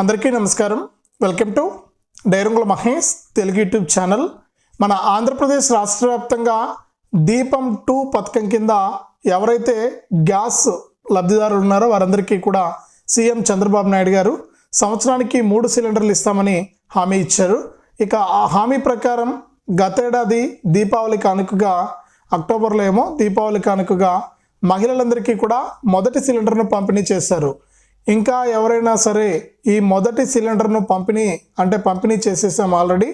అందరికీ నమస్కారం. Welcome to Dairangula Mahesh Telugu YouTube channel. మన ఆంధ్రప్రదేశ్ రాష్ట్ర వ్యాప్తంగా దీపం టూ పథకం కింద ఎవరైతే గ్యాస్ లబ్ధిదారులు ఉన్నారో వారందరికీ కూడా సీఎం చంద్రబాబు నాయుడు గారు సంవత్సరానికి మూడు సిలిండర్లు ఇస్తామని హామీ ఇచ్చారు. ఇక ఆ హామీ ప్రకారం గతేడాది దీపావళి కానుకగా అక్టోబర్లో ఏమో దీపావళి కానుకగా మహిళలందరికీ కూడా మొదటి సిలిండర్ను పంపిణీ చేశారు. ఇంకా ఎవరైనా సరే ఈ మొదటి సిలిండర్ను పంపిణీ అంటే పంపిణీ చేసేసాం ఆల్రెడీ.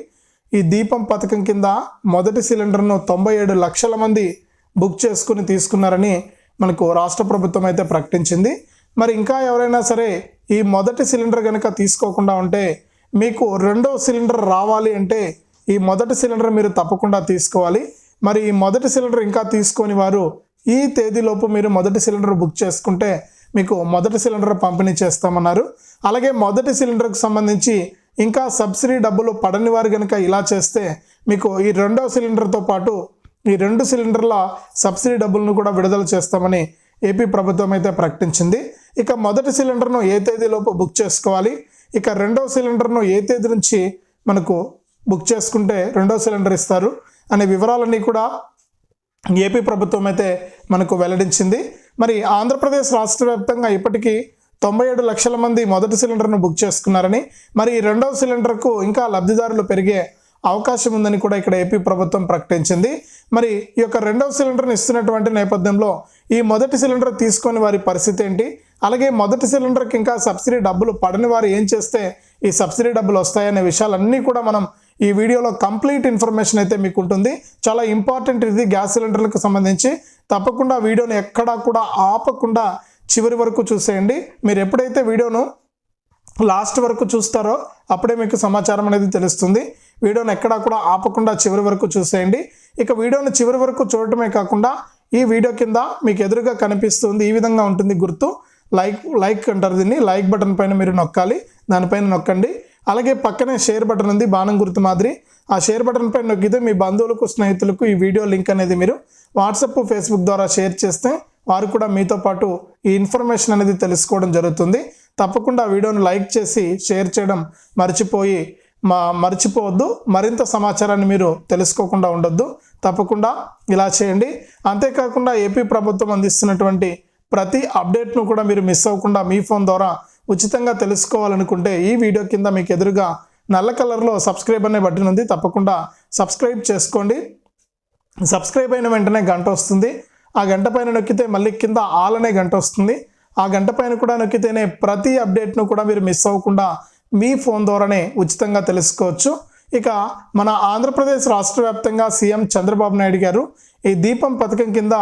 ఈ దీపం పథకం కింద మొదటి సిలిండర్ను తొంభై ఏడు లక్షల మంది బుక్ చేసుకుని తీసుకున్నారని మనకు రాష్ట్ర ప్రభుత్వం అయితే ప్రకటించింది. మరి ఇంకా ఎవరైనా సరే ఈ మొదటి సిలిండర్ కనుక తీసుకోకుండా ఉంటే మీకు రెండో సిలిండర్ రావాలి అంటే ఈ మొదటి సిలిండర్ మీరు తప్పకుండా తీసుకోవాలి. మరి ఈ మొదటి సిలిండర్ ఇంకా తీసుకొని వారు ఈ తేదీలోపు మీరు మొదటి సిలిండర్ బుక్ చేసుకుంటే మీకు మొదటి సిలిండర్ పంపిణీ చేస్తామన్నారు. అలాగే మొదటి సిలిండర్కు సంబంధించి ఇంకా సబ్సిడీ డబ్బులు పడని వారు కనుక ఇలా చేస్తే మీకు ఈ రెండో సిలిండర్తో పాటు ఈ రెండు సిలిండర్ల సబ్సిడీ డబ్బులను కూడా విడుదల చేస్తామని ఏపీ ప్రభుత్వం అయితే ప్రకటించింది. ఇక మొదటి సిలిండర్ను ఏ తేదీలోపు బుక్ చేసుకోవాలి? ఇక రెండో సిలిండర్ను ఏ తేదీ నుంచి మనకు బుక్ చేసుకుంటే రెండో సిలిండర్ ఇస్తారు? అనే వివరాలన్నీ కూడా ఏపీ ప్రభుత్వం అయితే మనకు వెల్లడించింది. మరి ఆంధ్రప్రదేశ్ రాష్ట్ర వ్యాప్తంగా ఇప్పటికీ తొంభై ఏడు లక్షల మంది మొదటి సిలిండర్ను బుక్ చేసుకున్నారని మరి రెండవ సిలిండర్కు ఇంకా లబ్ధిదారులు పెరిగే అవకాశం ఉందని కూడా ఇక్కడ ఏపీ ప్రభుత్వం ప్రకటించింది. మరి ఈ యొక్క రెండవ సిలిండర్ని ఇస్తున్నటువంటి నేపథ్యంలో ఈ మొదటి సిలిండర్ తీసుకొని వారి పరిస్థితి ఏంటి? అలాగే మొదటి సిలిండర్కి ఇంకా సబ్సిడీ డబ్బులు పడని వారు ఏం చేస్తే ఈ సబ్సిడీ డబ్బులు వస్తాయనే విషయాలన్నీ కూడా మనం ఈ వీడియోలో కంప్లీట్ ఇన్ఫర్మేషన్ అయితే మీకు ఉంటుంది చాలా ఇంపార్టెంట్ ఇది గ్యాస్ సిలిండర్లకు సంబంధించి. తప్పకుండా వీడియోని ఎక్కడా కూడా ఆపకుండా చివరి వరకు చూసేయండి. మీరు ఎప్పుడైతే వీడియోను లాస్ట్ వరకు చూస్తారో అప్పుడే మీకు సమాచారం అనేది తెలుస్తుంది. వీడియోని ఎక్కడా కూడా ఆపకుండా చివరి వరకు చూసేయండి. ఇక వీడియోను చివరి వరకు చూడటమే కాకుండా ఈ వీడియో కింద మీకు ఎదురుగా కనిపిస్తుంది ఈ విధంగా ఉంటుంది గుర్తు. లైక్ లైక్ అంటారు దీన్ని. లైక్ బటన్ పైన మీరు నొక్కాలి. దానిపైన నొక్కండి. అలాగే పక్కనే షేర్ బటన్ ఉంది బాణం గుర్తు మాదిరి. ఆ షేర్ బటన్ పై నొక్కితే మీ బంధువులకు స్నేహితులకు ఈ వీడియో లింక్ అనేది మీరు వాట్సాప్ ఫేస్బుక్ ద్వారా షేర్ చేస్తే వారు కూడా మీతో పాటు ఈ ఇన్ఫర్మేషన్ అనేది తెలుసుకోవడం జరుగుతుంది. తప్పకుండా వీడియోను లైక్ చేసి షేర్ చేయడం మర్చిపోయి మా మర్చిపోవద్దు. మరింత సమాచారాన్ని మీరు తెలుసుకోకుండా ఉండొద్దు. తప్పకుండా ఇలా చేయండి. అంతేకాకుండా ఏపీ ప్రభుత్వం అందిస్తున్నటువంటి ప్రతి అప్డేట్ను కూడా మీరు మిస్ అవ్వకుండా మీ ఫోన్ ద్వారా ఉచితంగా తెలుసుకోవాలనుకుంటే ఈ వీడియో కింద మీకు ఎదురుగా నల్ల కలర్లో సబ్స్క్రైబ్ అనే బటన్ ఉంది. తప్పకుండా సబ్స్క్రైబ్ చేసుకోండి. సబ్స్క్రైబ్ అయిన వెంటనే గంట వస్తుంది. ఆ గంట పైన నొక్కితే మళ్ళీ కింద ఆల్ అనే గంట వస్తుంది. ఆ గంట పైన కూడా నొక్కితేనే ప్రతి అప్డేట్ను కూడా మీరు మిస్ అవ్వకుండా మీ ఫోన్ ద్వారానే ఉచితంగా తెలుసుకోవచ్చు. ఇక మన ఆంధ్రప్రదేశ్ రాష్ట్ర వ్యాప్తంగా సీఎం చంద్రబాబు నాయుడు గారు ఈ దీపం పథకం కింద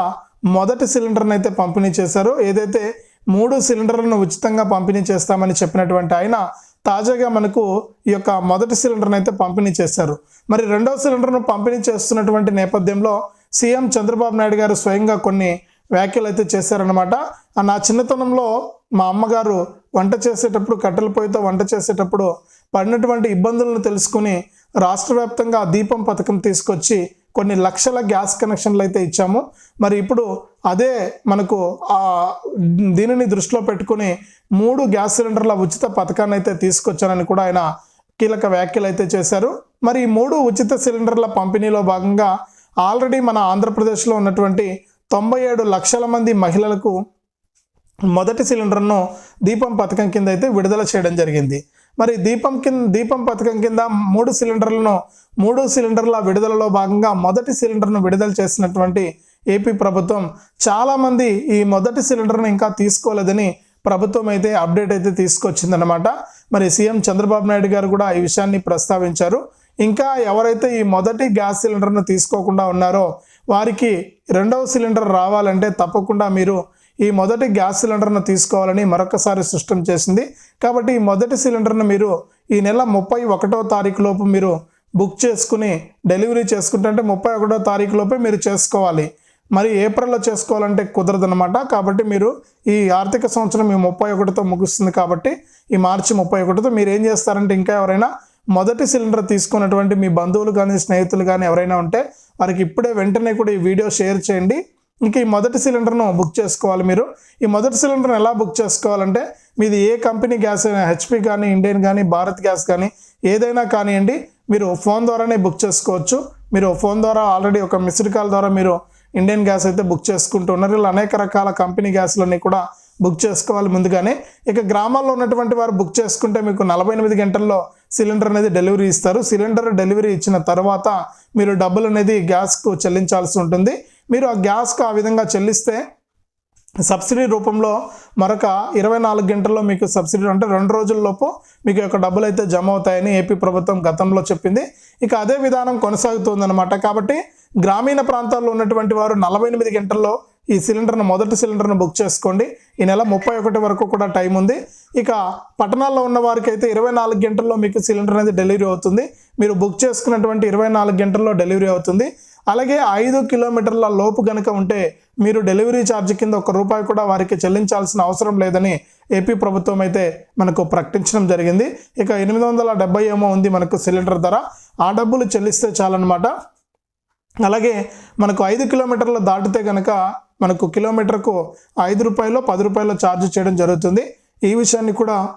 మొదటి సిలిండర్ని అయితే పంపిణీ చేశారు. ఏదైతే మూడు సిలిండర్లను ఉచితంగా పంపిణీ చేస్తామని చెప్పినటువంటి ఆయన తాజాగా మనకు ఈ యొక్క మొదటి సిలిండర్ను అయితే పంపిణీ చేశారు. మరి రెండవ సిలిండర్ను పంపిణీ చేస్తున్నటువంటి నేపథ్యంలో సీఎం చంద్రబాబు నాయుడు గారు స్వయంగా కొన్ని వ్యాఖ్యలు అయితే చేశారనమాట నా చిన్నతనంలో మా అమ్మగారు వంట చేసేటప్పుడు కట్టెల పొయ్యితో వంట చేసేటప్పుడు పడినటువంటి ఇబ్బందులను తెలుసుకుని రాష్ట్ర వ్యాప్తంగా దీపం పథకం తీసుకొచ్చి కొన్ని లక్షల గ్యాస్ కనెక్షన్లు అయితే ఇచ్చాము. మరి ఇప్పుడు అదే మనకు దీనిని దృష్టిలో పెట్టుకుని మూడు గ్యాస్ సిలిండర్ల ఉచిత పథకాన్ని అయితే తీసుకొచ్చానని కూడా ఆయన కీలక వ్యాఖ్యలు అయితే చేశారు. మరి ఈ మూడు ఉచిత సిలిండర్ల పంపిణీలో భాగంగా ఆల్రెడీ మన ఆంధ్రప్రదేశ్లో ఉన్నటువంటి తొంభై ఏడు లక్షల మంది మహిళలకు మొదటి సిలిండర్ను దీపం పథకం కింద అయితే విడుదల చేయడం జరిగింది. మరి దీపం కింద దీపం పథకం కింద మూడు సిలిండర్లను మూడు సిలిండర్ల విడుదలలో భాగంగా మొదటి సిలిండర్ను విడుదల చేసినటువంటి ఏపీ ప్రభుత్వం చాలామంది ఈ మొదటి సిలిండర్ను ఇంకా తీసుకోలేదని ప్రభుత్వం అయితే అప్డేట్ అయితే తీసుకొచ్చిందనమాట మరి సీఎం చంద్రబాబు నాయుడు గారు కూడా ఈ విషయాన్ని ప్రస్తావించారు. ఇంకా ఎవరైతే ఈ మొదటి గ్యాస్ సిలిండర్ను తీసుకోకుండా ఉన్నారో వారికి రెండవ సిలిండర్ రావాలంటే తప్పకుండా మీరు ఈ మొదటి గ్యాస్ సిలిండర్ను తీసుకోవాలని మరొకసారి స్పష్టం చేసింది. కాబట్టి ఈ మొదటి సిలిండర్ను మీరు ఈ నెల ముప్పై ఒకటో తారీఖు లోపు మీరు బుక్ చేసుకుని డెలివరీ చేసుకుంటే అంటే ముప్పై ఒకటో తారీఖు లోపే మీరు చేసుకోవాలి. మరి ఏప్రిల్లో చేసుకోవాలంటే కుదరదనమాట కాబట్టి మీరు ఈ ఆర్థిక సంవత్సరం ఈ ముప్పై ఒకటితో ముగుస్తుంది కాబట్టి ఈ మార్చి ముప్పై ఒకటితో మీరు ఏం చేస్తారంటే ఇంకా ఎవరైనా మొదటి సిలిండర్ తీసుకున్నటువంటి మీ బంధువులు కానీ స్నేహితులు కానీ ఎవరైనా ఉంటే వారికి ఇప్పుడే వెంటనే కూడా ఈ వీడియో షేర్ చేయండి. ఇంకా ఈ మొదటి సిలిండర్ను బుక్ చేసుకోవాలి మీరు. ఈ మొదటి సిలిండర్ను ఎలా బుక్ చేసుకోవాలంటే మీది ఏ కంపెనీ గ్యాస్ అయినా హెచ్పి కానీ ఇండియన్ కానీ భారత్ గ్యాస్ కానీ ఏదైనా కానివ్వండి మీరు ఫోన్ ద్వారానే బుక్ చేసుకోవచ్చు. మీరు ఫోన్ ద్వారా ఆల్రెడీ ఒక మిస్డ్ కాల్ ద్వారా మీరు ఇండియన్ గ్యాస్ అయితే బుక్ చేసుకుంటున్నారు ఇలా అనేక రకాల కంపెనీ గ్యాస్లన్నీ కూడా బుక్ చేసుకోవాలి ముందుగానే. ఇక గ్రామాల్లో ఉన్నటువంటి వారు బుక్ చేసుకుంటే మీకు నలభై ఎనిమిది గంటల్లో సిలిండర్ అనేది డెలివరీ ఇస్తారు. సిలిండర్ డెలివరీ ఇచ్చిన తర్వాత మీరు డబ్బులు అనేది గ్యాస్కు చెల్లించాల్సి ఉంటుంది. మీరు ఆ గ్యాస్కు ఆ విధంగా చెల్లిస్తే సబ్సిడీ రూపంలో మరొక ఇరవై నాలుగు గంటల్లో మీకు సబ్సిడీ అంటే రెండు రోజుల్లోపు మీకు యొక్క డబ్బులు అయితే జమ అవుతాయని ఏపీ ప్రభుత్వం గతంలో చెప్పింది. ఇక అదే విధానం కొనసాగుతుందన్నమాట. కాబట్టి గ్రామీణ ప్రాంతాల్లో ఉన్నటువంటి వారు నలభై ఎనిమిది గంటల్లో ఈ సిలిండర్ను మొదటి సిలిండర్ను బుక్ చేసుకోండి. ఈ నెల ముప్పై ఒకటి వరకు కూడా టైం ఉంది. ఇక పట్టణాల్లో ఉన్న వారికి అయితే ఇరవై నాలుగు గంటల్లో మీకు సిలిండర్ అనేది డెలివరీ అవుతుంది. మీరు బుక్ చేసుకున్నటువంటి ఇరవై నాలుగు గంటల్లో డెలివరీ అవుతుంది. అలాగే ఐదు కిలోమీటర్ల లోపు కనుక ఉంటే మీరు డెలివరీ ఛార్జ్ కింద ఒక రూపాయి కూడా వారికి చెల్లించాల్సిన అవసరం లేదని ఏపీ ప్రభుత్వం అయితే మనకు ప్రకటించడం జరిగింది. ఇక ఎనిమిది వందల డెబ్బై ఏమో ఉంది మనకు సిలిండర్ ధర. ఆ డబ్బులు చెల్లిస్తే చాలన్నమాట. అలాగే మనకు ఐదు కిలోమీటర్లు దాటితే కనుక మనకు కిలోమీటర్కు ఐదు రూపాయలు పది రూపాయలు ఛార్జ్ చేయడం జరుగుతుంది. ఈ విషయాన్ని కూడా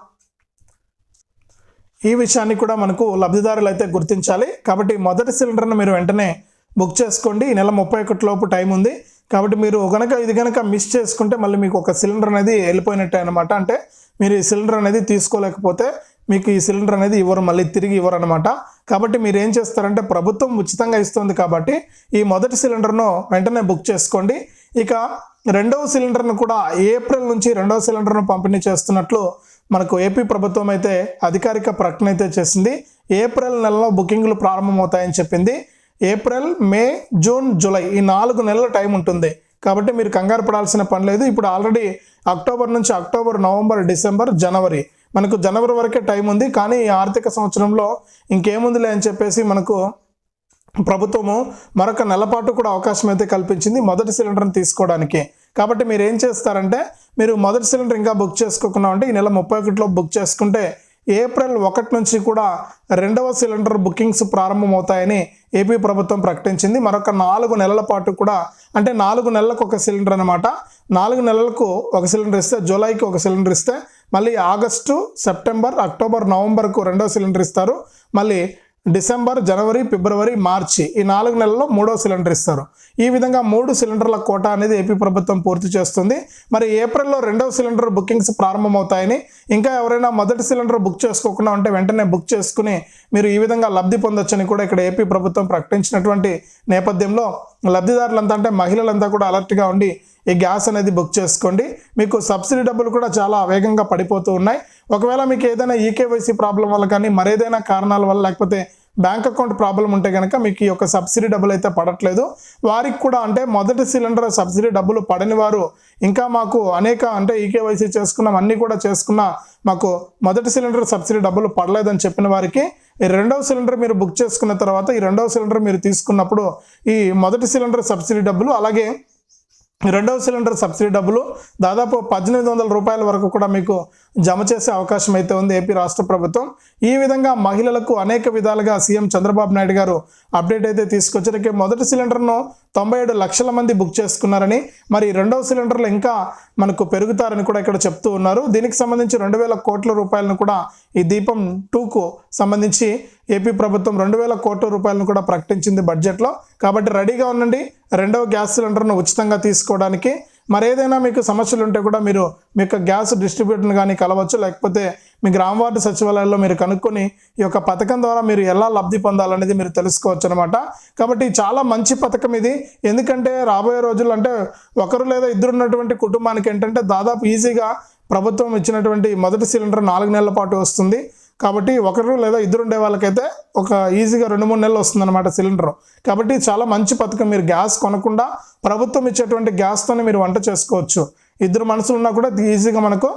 ఈ విషయాన్ని కూడా మనకు లబ్ధిదారులు అయితే గుర్తించాలి. కాబట్టి మొదటి సిలిండర్ను మీరు వెంటనే బుక్ చేసుకోండి. ఈ నెల ముప్పై ఒకటి లోపు టైం ఉంది. కాబట్టి మీరు కనుక ఇది కనుక మిస్ చేసుకుంటే మళ్ళీ మీకు ఒక సిలిండర్ అనేది వెళ్ళిపోయినట్టే అనమాట అంటే మీరు ఈ సిలిండర్ అనేది తీసుకోలేకపోతే మీకు ఈ సిలిండర్ అనేది ఇవ్వరు మళ్ళీ తిరిగి ఇవ్వరు అనమాట కాబట్టి మీరు ఏం చేస్తారంటే ప్రభుత్వం ఉచితంగా ఇస్తుంది కాబట్టి ఈ మొదటి సిలిండర్ను వెంటనే బుక్ చేసుకోండి. ఇక రెండవ సిలిండర్ను కూడా ఏప్రిల్ నుంచి రెండవ సిలిండర్ను పంపిణీ చేస్తున్నట్లు మనకు ఏపీ ప్రభుత్వం అయితే అధికారిక ప్రకటన అయితే చేసింది. ఏప్రిల్ నెలలో బుకింగ్లు ప్రారంభమవుతాయని చెప్పింది. ఏప్రిల్ మే జూన్ జూలై ఈ నాలుగు నెలల టైం ఉంటుంది. కాబట్టి మీరు కంగారు పడాల్సిన పని లేదు. ఇప్పుడు ఆల్రెడీ అక్టోబర్ నుంచి అక్టోబర్ నవంబర్ డిసెంబర్ జనవరి మనకు జనవరి వరకే టైం ఉంది. కానీ ఈ ఆర్థిక సంవత్సరంలో ఇంకేముందిలే అని చెప్పేసి మనకు ప్రభుత్వము మరొక నెలపాటు కూడా అవకాశం అయితే కల్పించింది మొదటి సిలిండర్ని తీసుకోవడానికి. కాబట్టి మీరు ఏం చేస్తారంటే మీరు మొదటి సిలిండర్ ఇంకా బుక్ చేసుకోకుండా ఉంటే ఈ నెల ముప్పై ఒకటిలో బుక్ చేసుకుంటే ఏప్రిల్ ఒకటి నుంచి కూడా రెండవ సిలిండర్ బుకింగ్స్ ప్రారంభమవుతాయని ఏపీ ప్రభుత్వం ప్రకటించింది. మరొక నాలుగు నెలల పాటు కూడా అంటే నాలుగు నెలలకు ఒక సిలిండర్ అనమాట నాలుగు నెలలకు ఒక సిలిండర్ ఇస్తే జూలైకి ఒక సిలిండర్ ఇస్తే మళ్ళీ ఆగస్టు సెప్టెంబర్ అక్టోబర్ నవంబర్కు రెండవ సిలిండర్ ఇస్తారు. మళ్ళీ డిసెంబర్ జనవరి ఫిబ్రవరి మార్చి ఈ నాలుగు నెలల్లో మూడో సిలిండర్ ఇస్తారు. ఈ విధంగా మూడు సిలిండర్ల కోట అనేది ఏపీ ప్రభుత్వం పూర్తి చేస్తుంది. మరి ఏప్రిల్లో రెండవ సిలిండర్ బుకింగ్స్ ప్రారంభమవుతాయని ఇంకా ఎవరైనా మొదటి సిలిండర్ బుక్ చేసుకోకుండా ఉంటే వెంటనే బుక్ చేసుకుని మీరు ఈ విధంగా లబ్ధి పొందొచ్చని కూడా ఇక్కడ ఏపీ ప్రభుత్వం ప్రకటించినటువంటి నేపథ్యంలో లబ్ధిదారులంతా అంటే మహిళలంతా కూడా అలర్ట్గా ఉండి ఈ గ్యాస్ అనేది బుక్ చేసుకోండి. మీకు సబ్సిడీ డబ్బులు కూడా చాలా వేగంగా పడిపోతూ ఉన్నాయి. ఒకవేళ మీకు ఏదైనా ఈకేవైసీ ప్రాబ్లం వల్ల కానీ మరేదైనా కారణాల వల్ల లేకపోతే బ్యాంక్ అకౌంట్ ప్రాబ్లం ఉంటే కనుక మీకు ఈ యొక్క సబ్సిడీ డబ్బులు అయితే పడట్లేదు. వారికి కూడా అంటే మొదటి సిలిండర్ సబ్సిడీ డబ్బులు పడని వారు ఇంకా మాకు అనేక అంటే ఈకేవైసీ చేసుకున్నాం అన్నీ కూడా చేసుకున్నా మాకు మొదటి సిలిండర్ సబ్సిడీ డబ్బులు పడలేదని చెప్పిన వారికి ఈ రెండవ సిలిండర్ మీరు బుక్ చేసుకున్న తర్వాత ఈ రెండవ సిలిండర్ మీరు తీసుకున్నప్పుడు ఈ మొదటి సిలిండర్ సబ్సిడీ డబ్బులు అలాగే రెండవ సిలిండర్ సబ్సిడీ డబ్బులు దాదాపు పద్దెనిమిది వందల రూపాయల వరకు కూడా మీకు జమ చేసే అవకాశం అయితే ఉంది ఏపీ రాష్ట్ర ప్రభుత్వం. ఈ విధంగా మహిళలకు అనేక విధాలుగా సీఎం చంద్రబాబు నాయుడు గారు అప్డేట్ అయితే తీసుకొచ్చరికి మొదటి సిలిండర్ను తొంభై ఏడు లక్షల మంది బుక్ చేసుకున్నారని మరి రెండవ సిలిండర్లు ఇంకా మనకు పెరుగుతారని కూడా ఇక్కడ చెప్తూ ఉన్నారు. దీనికి సంబంధించి రెండు వేల కోట్ల రూపాయలను కూడా ఈ దీపం టూకు సంబంధించి ఏపీ ప్రభుత్వం రెండు వేల కోట్ల రూపాయలను కూడా ప్రకటించింది బడ్జెట్లో. కాబట్టి రెడీగా ఉండండి. రెండవ గ్యాస్ సిలిండర్ను ఉచితంగా తీసుకోవడానికి. మరేదైనా మీకు సమస్యలు ఉంటే కూడా మీరు మీ యొక్క గ్యాస్ డిస్ట్రిబ్యూటర్ని కానీ కలవచ్చు. లేకపోతే మీ గ్రామ వార్డు సచివాలయాల్లో మీరు కనుక్కొని ఈ యొక్క పథకం ద్వారా మీరు ఎలా లబ్ధి పొందాలనేది మీరు తెలుసుకోవచ్చు అనమాట కాబట్టి చాలా మంచి పథకం ఇది. ఎందుకంటే రాబోయే రోజుల్లో అంటే ఒకరు లేదా ఇద్దరు ఉన్నటువంటి కుటుంబానికి ఏంటంటే దాదాపు ఈజీగా ప్రభుత్వం ఇచ్చినటువంటి మొదటి సిలిండర్ నాలుగు నెలల పాటు వస్తుంది. కాబట్టి ఒకరు లేదా ఇద్దరు ఉండే వాళ్ళకైతే ఒక ఈజీగా రెండు మూడు నెలలు వస్తుందన్నమాట సిలిండర్. కాబట్టి చాలా మంచి పథకం మీరు గ్యాస్ కొనకుండా ప్రభుత్వం ఇచ్చేటువంటి గ్యాస్తోనే మీరు వంట చేసుకోవచ్చు. ఇద్దరు మనుషులు ఉన్నా కూడా ఈజీగా మనకు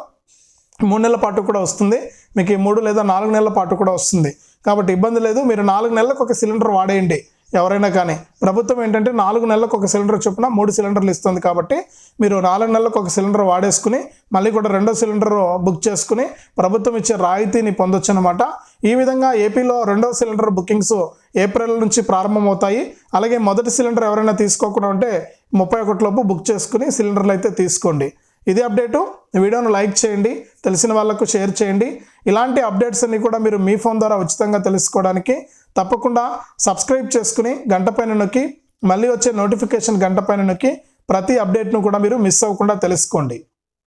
మూడు నెలల పాటు కూడా వస్తుంది. మీకు ఈ మూడు లేదా నాలుగు నెలల పాటు కూడా వస్తుంది. కాబట్టి ఇబ్బంది లేదు. మీరు నాలుగు నెలలకు ఒక సిలిండర్ వాడేయండి. ఎవరైనా కానీ. ప్రభుత్వం ఏంటంటే నాలుగు నెలలకు ఒక సిలిండర్ చొప్పున మూడు సిలిండర్లు ఇస్తుంది కాబట్టి మీరు నాలుగు నెలలకు ఒక సిలిండర్ వాడేసుకుని మళ్ళీ కూడా రెండో సిలిండర్ బుక్ చేసుకుని ప్రభుత్వం ఇచ్చే రాయితీని పొందొచ్చు అనమాట ఈ విధంగా ఏపీలో రెండో సిలిండర్ బుకింగ్స్ ఏప్రిల్ నుంచి ప్రారంభమవుతాయి. అలాగే మొదటి సిలిండర్ ఎవరైనా తీసుకోకుండా ఉంటే ముప్పై ఒకటిలోపు బుక్ చేసుకుని సిలిండర్లు అయితే తీసుకోండి. ఇది అప్డేటు. వీడియోను లైక్ చేయండి. తెలిసిన వాళ్ళకు షేర్ చేయండి. ఇలాంటి అప్డేట్స్ అన్ని కూడా మీరు మీ ఫోన్ ద్వారా ఉచితంగా తెలుసుకోవడానికి తప్పకుండా సబ్స్క్రైబ్ చేసుకుని గంట పైన నొక్కి మళ్ళీ వచ్చే నోటిఫికేషన్ గంట పైన నొక్కి ప్రతి అప్డేట్ను కూడా మీరు మిస్ అవ్వకుండా తెలుసుకోండి.